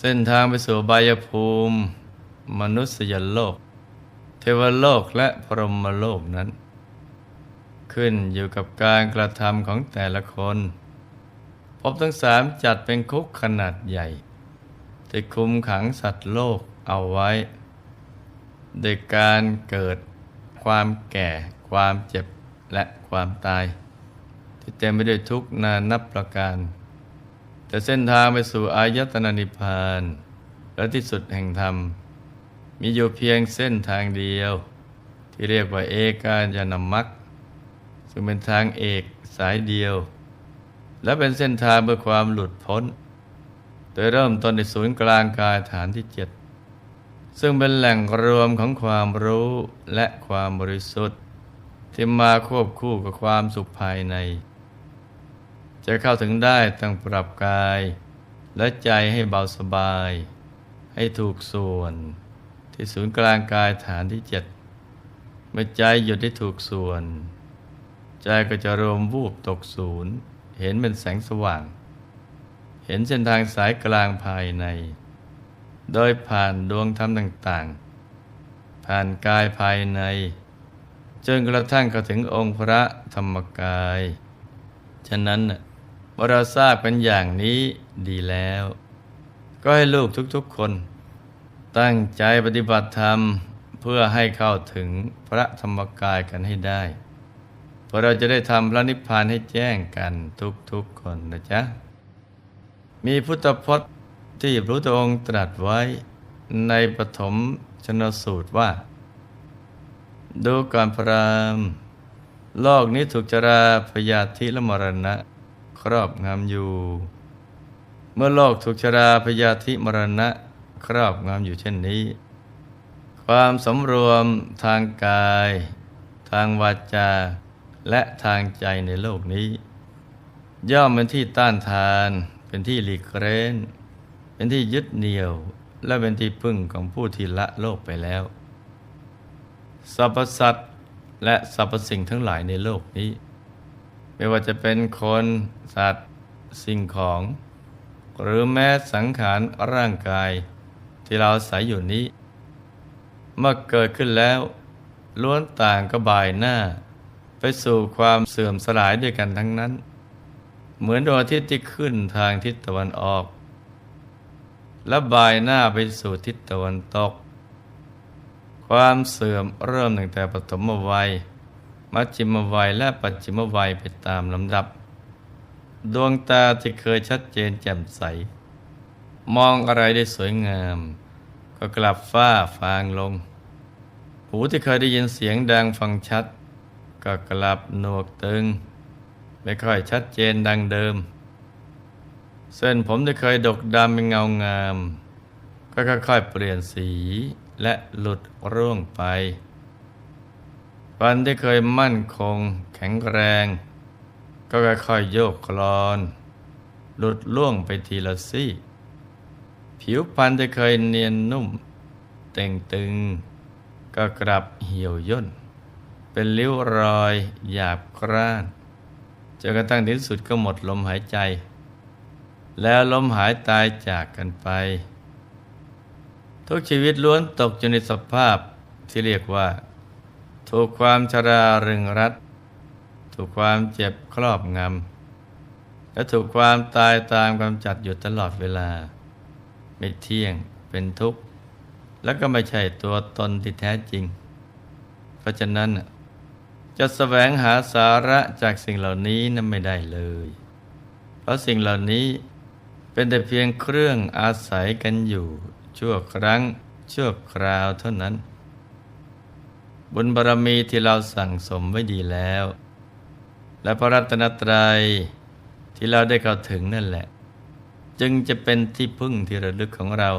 เส้นทางไปสู่บายภูมิ มนุษยโลก เทวโลกและพรหมโลกนั้น ขึ้นอยู่กับการกระทำของแต่ละคน พบทั้งสามจัดเป็นคุกขนาดใหญ่ที่คุมขังสัตว์โลกเอาไว้โดยการเกิดความแก่ ความเจ็บและความตาย ที่เต็มไปด้วยทุกข์นานับประการ แต่เส้นทางไปสู่อายตนะนิพพาน และที่สุดแห่งธรรม มีอยู่เพียงเส้นทางเดียว ที่เรียกว่าเอกาญนมัคซึ่งเป็นทางเอกสายเดียว และเป็นเส้นทางเพื่อความหลุดพ้น โดยเริ่มต้นในศูนย์กลางกายฐานที่เจ็ดซึ่งเป็นแหล่งรวมของความรู้และความบริสุทธิ์ ที่มาควบคู่กับความสุขภายใน จะเข้าถึงได้ตั้งปรับกาย และใจให้เบาสบาย ให้ถูกส่วน ที่ศูนย์กลางกายฐานที่เจ็ดเมื่อใจหยุดได้ถูกส่วน ใจก็จะรวมวูบตกศูนย์ เห็นเป็นแสงสว่าง เห็นเส้นทางสายกลางภายใน โดยผ่านดวงธรรมต่างๆ ผ่านกายภายในจนกระทั่งเข้าถึงองค์พระธรรมกาย ฉะนั้นน่ะ เมื่อเราทราบกันอย่างนี้ดีแล้ว ก็ให้ลูกทุกๆคน ตั้งใจปฏิบัติธรรมเพื่อให้เข้าถึงพระธรรมกายกันให้ได้เพราะเราจะได้ทำพระนิพพานให้แจ้งกันทุกๆคนนะจ๊ะ มีพุทธพจน์ที่พระพุทธองค์ตรัสไว้ในปฐมชนสูตรว่า ดูก่อนพรามโลกนี้ถูกจราพยาธิและมรณะ ครอบงำอยู่ เมื่อโลกถูกชราพยาธิมรณะครอบงำอยู่เช่นนี้ ความสำรวมทางกาย ทางวาจา และทางใจในโลกนี้ ย่อมเป็นที่ต้านทาน เป็นที่หลีกเร้น เป็นที่ยึดเหนี่ยว และเป็นที่พึ่งของผู้ที่ละโลกไปแล้วสรรพสัตว์และสรรพสิ่งทั้งหลายในโลกนี้ ไม่ว่าจะเป็นคนสัตว์ สิ่งของ หรือแม้สังขารร่างกาย ที่เราอาศัยอยู่นี้ เมื่อเกิดขึ้นแล้ว ล้วนต่างก็บ่ายหน้า ไปสู่ความเสื่อมสลายด้วยกันทั้งนั้น เหมือนดวงอาทิตย์ที่ขึ้นทางทิศตะวันออก และบ่ายหน้าไปสู่ทิศตะวันตก ความเสื่อมเริ่มตั้งแต่ปฐมวัย มัชชิมวัยและปัจฉิมวัยไปตามลำดับ ดวงตาที่เคยชัดเจนแจ่มใส มองอะไรได้สวยงาม ก็กลับฟ้าฟางลง หูที่เคยได้ยินเสียงดังฟังชัด ก็กลับหนวกตึง ไม่ค่อยชัดเจนดังเดิม เส้นผมที่เคยดกดำเป็นเงางาม ก็ค่อยๆเปลี่ยนสีและหลุดร่วงไป ฟันที่เคยมั่นคงแข็งแรง ก็ค่อยๆโยกคลอน หลุดล่วงไปทีละซี่ ผิวพรรณที่เคยเนียนนุ่ม เต่งตึง ก็กลับเหี่ยวย่น เป็นริ้วรอยหยาบกร้านจนกระทั่งที่สุดก็หมดลมหายใจ แล้วลมหายตายจากกันไป ทุกชีวิตล้วนตกอยู่ในสภาพที่เรียกว่า ถูกความชรารึงรัด ถูกความเจ็บครอบงำ และถูกความตายตามกำจัดอยู่ตลอดเวลา ไม่เที่ยงเป็นทุกข์ แล้วก็ไม่ใช่ตัวตนที่แท้จริง เพราะฉะนั้นน่ะจะแสวงหาสาระจากสิ่งเหล่านี้นั้นไม่ได้เลย เพราะสิ่งเหล่านี้เป็นแต่เพียงเครื่องอาศัยกันอยู่ ชั่วครั้งชั่วคราวเท่านั้น บุญบารรมีที่เราสั่งสมไว้ดีแล้ว และพระรัตนตรัยที่เราได้เข้าถึงนั่นแหละ จึงจะเป็นที่พึ่งที่ระลึกของเรา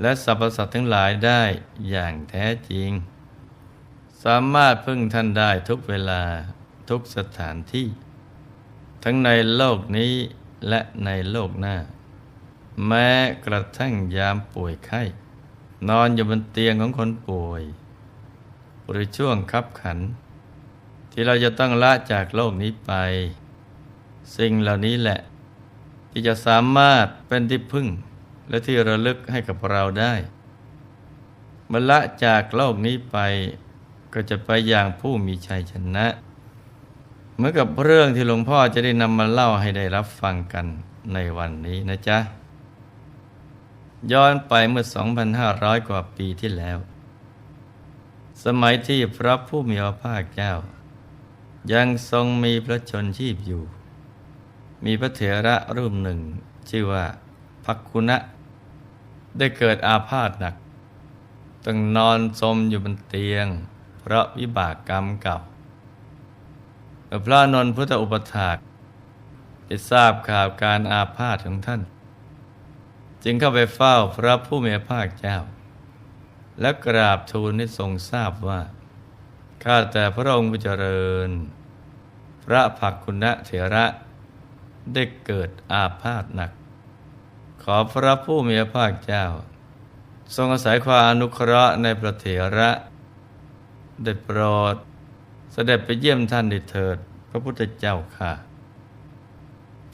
และสรรพสัตว์ทั้งหลายได้อย่างแท้จริง สามารถพึ่งท่านได้ทุกเวลาทุกสถานที่ ทั้งในโลกนี้และในโลกหน้า แม้กระทั่งยามป่วยไข้ นอนอยู่บนเตียงของคนป่วย หรือช่วงคับขัน ที่เราจะต้องละจากโลกนี้ไป สิ่งเหล่านี้แหละ ที่จะสามารถเป็นที่พึ่ง และที่ระลึกให้กับเราได้เมื่อละจากโลกนี้ไป ก็จะไปอย่างผู้มีชัยชนะเหมือนกับเรื่องที่หลวงพ่อจะได้นำมาเล่าให้ได้รับฟังกันในวันนี้นะจ๊ะ ย้อนไปเมื่อ 2,500 กว่าปีที่แล้ว สมัยที่พระผู้มีพระภาคเจ้า ยังทรงมีพระชนชีพอยู่ มีพระเถระรูปหนึ่ง ชื่อว่าพักคุณะ ได้เกิดอาพาธหนักต้องนอนสมอยู่บนเตียง เพราะวิบากกรรมเก่าพระนนพุทธอุปถากได้ทราบข่าวการอาพาธของท่าน จึงเข้าไปเฝ้าพระผู้มีพระภาคเจ้า และกราบทูลให้ทรงทราบว่า ข้าแต่พระองค์ผู้เจริญ พระผักคุณะเถระ ได้เกิดอาพาธหนัก ขอพระผู้มีพระภาคเจ้า ทรงอาศัยความอนุเคราะห์ในพระเถระ ได้โปรดเสด็จไปเยี่ยมท่านดิเถิด พระพุทธเจ้าค่ะ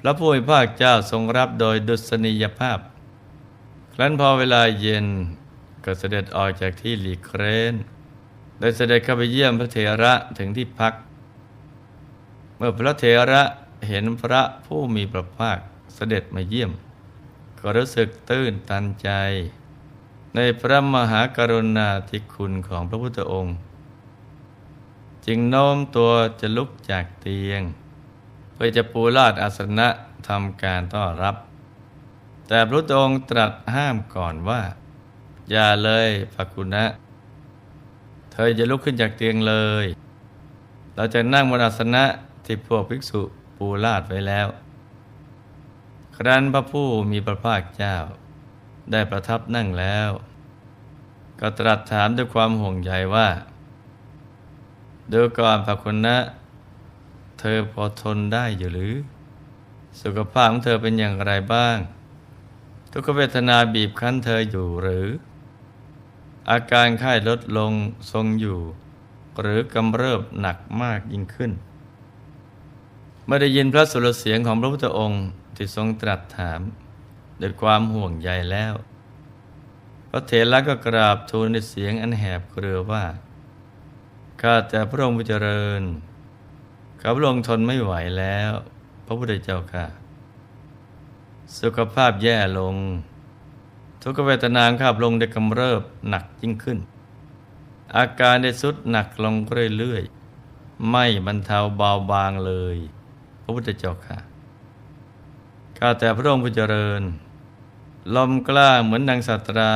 พระผู้มีภาคเจ้าทรงรับโดยดุษณียภาพ ครั้นพอเวลาเย็น ก็เสด็จออกจากที่หลีกเครนโดยเสด็จเข้าไปเยี่ยมพระเถระถึงที่พัก เมื่อพระเถระเห็นพระผู้มีพระภาคเสด็จมาเยี่ยม ก็รู้สึกตื้นตันใจ ในพระมหากรุณาธิคุณของพระพุทธองค์ จึงโน้มตัวจะลุกจากเตียง เพื่อจะปูลาดอาสนะทำการต้อนรับ แต่พระองค์ตรัสห้ามก่อนว่า อย่าเลยภักุณะ เธอจะลุกขึ้นจากเตียงเลย เราจะนั่งบนอาสนะที่พวกภิกษุปูลาดไว้แล้ว ครั้นพระผู้มีพระภาคเจ้า ได้ประทับนั่งแล้ว ก็ตรัสถามด้วยความห่วงใยว่าดูก่อนภักุณะ เธอพอทนได้อยู่หรือ สุขภาพของเธอเป็นอย่างไรบ้างทุกขเวทนาบีบคั้นเธออยู่หรือ อาการไข้ลดลงทรงอยู่ หรือกำเริบหนักมากยิ่งขึ้น เมื่อได้ยินพระสุรเสียงของพระพุทธองค์ที่ทรงตรัสถามด้วยความห่วงใยแล้ว พระเถระก็กราบทูลในเสียงอันแหบเกรือว่า ข้าแต่พระองค์ผู้เจริญข้าพระองค์ทนไม่ไหวแล้ว พระพุทธเจ้าค่ะ สุขภาพแย่ลง ทุกเวทนาข้าพระองได้กำเริบหนักยิ่งขึ้น อาการได้สุดหนักลงเรื่อยๆ ไม่บรรเทาเบาบางเลย พระพุทธเจ้าค่ะข้าแต่พระองค์ผู้เจริญ ลมกล้าเหมือนนางสัตรา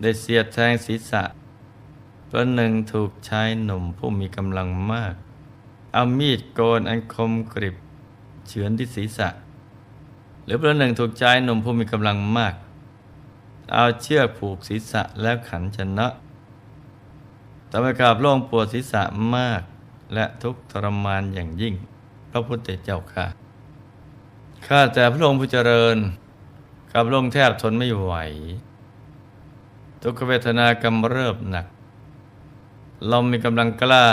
ได้เสียดแทงศีรษะประหนึ่งถูกชายหนุ่มผู้มีกำลังมาก เอามีดโกนอันคมกริบเฉือนที่ศีรษะ หรือประหนึ่งถูกชายหนุ่มผู้มีกำลังมาก เอาเชือกผูกศีรษะแล้วขันชนะทำให้ขาบล่งปวดศีรษะมาก และทุกข์ทรมานอย่างยิ่ง พระพุทธเจ้าค่ะ ข้าแต่พระองค์ผู้เจริญข้าพระองค์แทบทนไม่ไหว ทุกขเวทนากำเริบหนักลมมีกำลังกล้า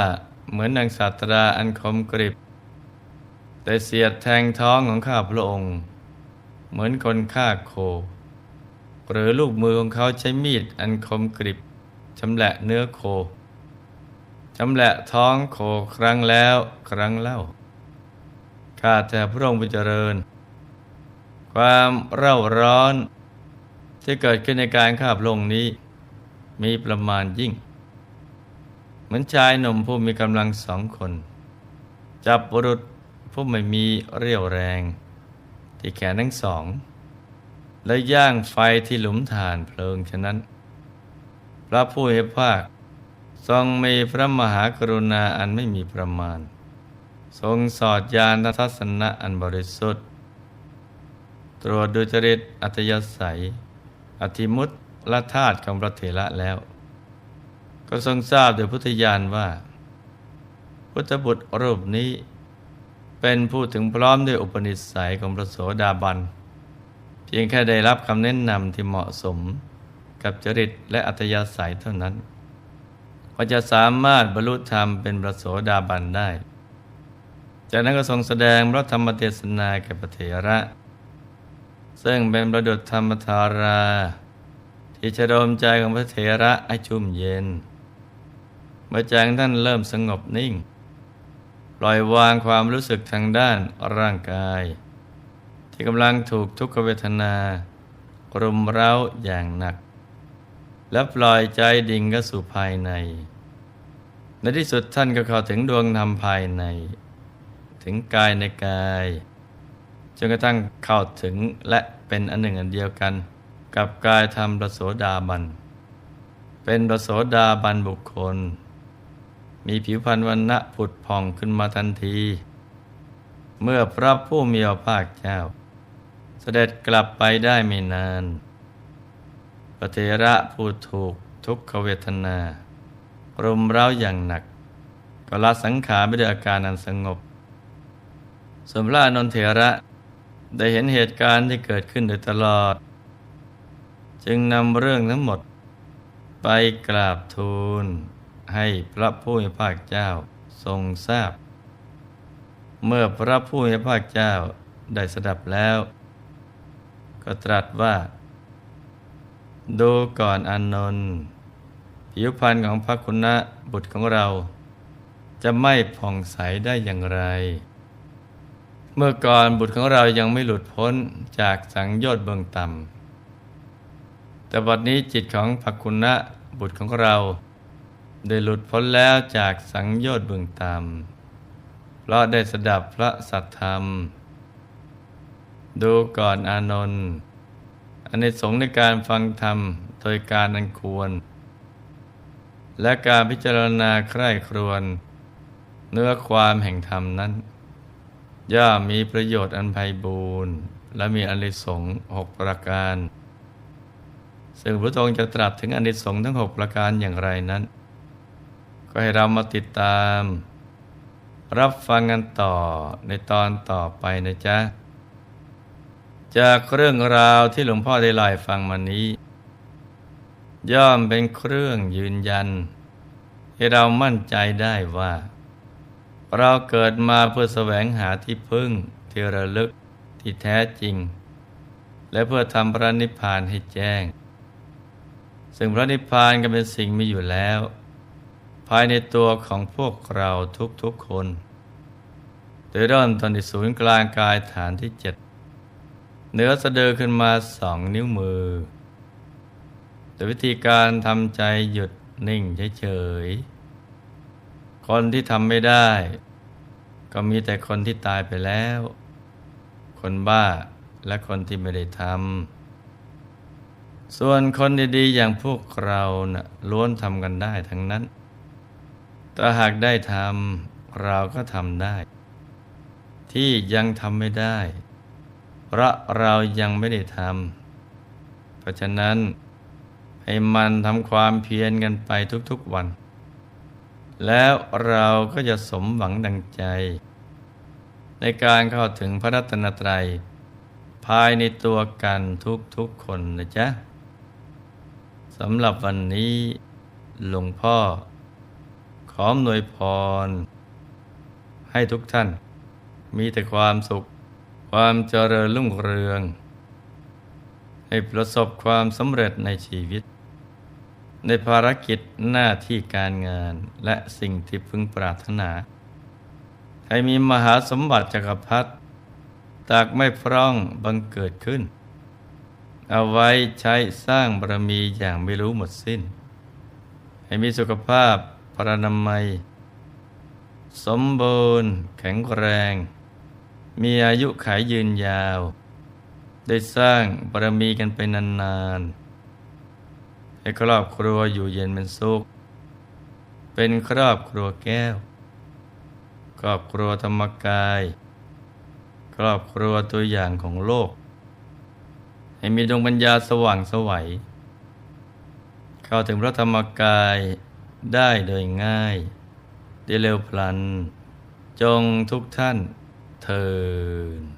เหมือนนางสาตราอันคมกริบ แต่เสียดแทงท้องของข้าพระองค์ เหมือนคนฆ่าโค หรือลูกมือของเขาใช้มีดอันคมกริบชำแหละเนื้อโคชำแหละท้องโคครั้งแล้วครั้งเล่า ข้าแต่พระองค์ผู้เจริญ ความเร่าร้อนที่เกิดขึ้นในการข้าพระองนี้ มีประมาณยิ่ง เหมือนชายหนุ่มผู้มีกำลังสองคน จับบุรุษผู้ไม่มีเรี่ยวแรง ที่แขนทั้งสอง และย่างไฟที่หลุมฐานเพลิงฉะนั้น พระผู้มีภาค ทรงมีพระมหากรุณาอันไม่มีประมาณ ทรงสอดยานทัศนะอันบริสุทธิ์ ตรวจดูจริตอัตยสัย อธิมุตละธาตุของพระเถระแล้ว ก็ทรงทราบโดยพุทธญาณว่า พุทธบุตรรูปนี้ เป็นผู้ถึงพร้อมด้วยอุปนิสัยของพระโสดาบัน เพียงแค่ได้รับคำแนะนำที่เหมาะสมกับจริตและอัตยาศัยเท่านั้นก็จะสามารถบรรลุธรรมเป็นพระโสดาบันได้ จากนั้นก็ทรงแสดงพระธรรมเทศนาแก่พระเถระ ซึ่งเป็นประดุจธรรมธารา ที่จะโดมใจของพระเถระให้ชุ่มเย็นเมื่อใจงท่านเริ่มสงบนิ่ง ปล่อยวางความรู้สึกทางด้านร่างกาย ที่กำลังถูกทุกขเวทนารุมเร้าอย่างหนัก และปล่อยใจดิ่งก็สู่ภายใน ในที่สุดท่านก็เข้าถึงดวงธรรมภายใน ถึงกายในกาย จนกระทั่งเข้าถึงและเป็นอันหนึ่งอันเดียวกัน กับกายธรรมประโสดาบัน เป็นประโสดาบันบุคคล มีผิวพรรณวันณะผุดผ่องขึ้นมาทันที เมื่อพระผู้มีพระภาคเจ้า เสด็จกลับไปได้ไม่นานพระเทระผู้ถูกทุกขเวทนา รุมเร้าอย่างหนัก ก็ละสังขารไม่ด้วยอาการอันสงบส่วนพระอนนเถระได้เห็นเหตุการณ์ที่เกิดขึ้นโดยตลอด จึงนำเรื่องทั้งหมด ไปกราบทูล ให้พระผู้มีพระเจ้าทรงทราบ เมื่อพระผู้มีพระเจ้าได้สดับแล้ว ก็ตรัสว่า ดูก่อนอนนนท์ผิวพรรณของพระคุณะบุตรของเรา จะไม่ผ่องใสได้อย่างไร เมื่อก่อนบุตรของเรายังไม่หลุดพ้นจากสังโยชน์เบื้องต่ำแต่บัดนี้จิตของภักคุณะบุตรของเรา ได้หลุดพ้นแล้วจากสังโยชน์เบื้องต่ำเพราะได้สดับพระสัทธรรม ดูก่อนอานนท์อันในสงในการฟังธรรมโดยการนันควร และการพิจารณาใคร่ครวญเนื้อความแห่งธรรมนั้น ย่อมมีประโยชน์อันไพบูรณ์และมีอนิสงส์หกประการ ซึ่งพระองค์จะตรัสถึงอนิสงส์ทั้งหกประการอย่างไรนั้น ก็ให้เรามาติดตาม รับฟังกันต่อในตอนต่อไปนะจ๊ะ จากเรื่องราวที่หลวงพ่อได้เล่าฟังมานี้ ย่อมเป็นเครื่องยืนยัน ให้เรามั่นใจได้ว่า เราเกิดมาเพื่อแสวงหาที่พึ่งที่ระลึกที่แท้จริง และเพื่อทำพระนิพพานให้แจ้ง ซึ่งพระนิพพานก็เป็นสิ่งมีอยู่แล้ว ภายในตัวของพวกเราทุกๆคน โดยเริ่มต้นที่ศูนย์กลางกายฐานที่เจ็ด เนื้อสะดือขึ้นมาสองนิ้วมือโดยวิธีการทำใจหยุดนิ่งเฉยๆ คนที่ทำไม่ได้ ก็มีแต่คนที่ตายไปแล้ว คนบ้าและคนที่ไม่ได้ทำ ส่วนคนดีๆ อย่างพวกเรานะ่ะล้วนทำกันได้ทั้งนั้น แต่หากได้ทำเราก็ทำได้ ที่ยังทำไม่ได้ เพราะเรายังไม่ได้ทำเพราะฉะนั้น ให้มันทำความเพียรกันไปทุกๆวัน แล้วเราก็จะสมหวังดังใจ ในการเข้าถึงพระรัตนตรัย ภายในตัวกันทุกๆคนนะจ๊ะสำหรับวันนี้หลวงพ่อ ขอหน่วยพร ให้ทุกท่านมีแต่ความสุข ความเจริญรุ่งเรือง ให้ประสบความสำเร็จในชีวิต ในภารกิจหน้าที่การงานและสิ่งที่พึงปรารถนาให้มีมหาสมบัติจักรพรรดิตากไม่พร่องบังเกิดขึ้น เอาไว้ใช้สร้างบารมีอย่างไม่รู้หมดสิ้น ให้มีสุขภาพพรนามัย สมบูรณ์แข็งแรง มีอายุขายยืนยาว ได้สร้างบารมีกันไปนานๆให้ครอบครัวอยู่เย็นเป็นสุข เป็นครอบครัวแก้ว ครอบครัวธรรมกาย ครอบครัวตัวอย่างของโลก ให้มีดวงปัญญาสว่างสวัย เข้าถึงพระธรรมกายได้โดยง่าย ได้เร็วพลัน จงทุกท่าน เทิน